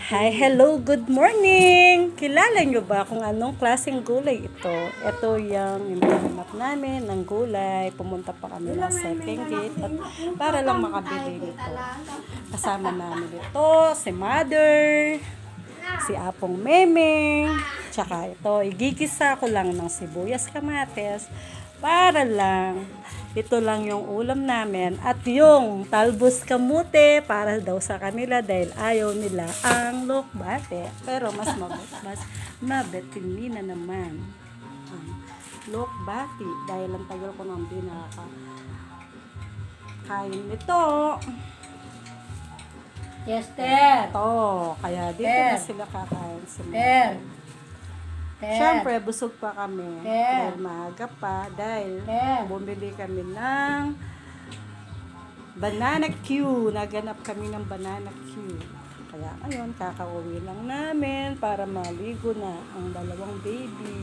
Hi, hello, good morning! Kilala nyo ba kung anong klaseng gulay ito? Ito yung inahanap namin ng gulay. Pumunta pa kami ng second gate at para lang makabili nito. Kasama namin ito, si Mother, si Apong Memeng, tsaka ito, igigisa ko lang ng sibuyas kamates para lang ito lang yung ulam namin at yung talbos kamute para daw sa kanila dahil ayaw nila ang lokbate. Pero mas mabot, mas mabetimina naman ang lokbati dahil ang tagal ko nang di nakakain nito. Yes, Ter. Ito, kaya dito Ter. na sila kakain Mother. Ter. Ter. Siyempre, busog pa kami. Ter. Dahil maaga pa. Dahil Ter. bumili kami ng banana Q. Naganap kami ng banana Q. Kaya ngayon, kakauwi lang namin para maligo na ang dalawang baby.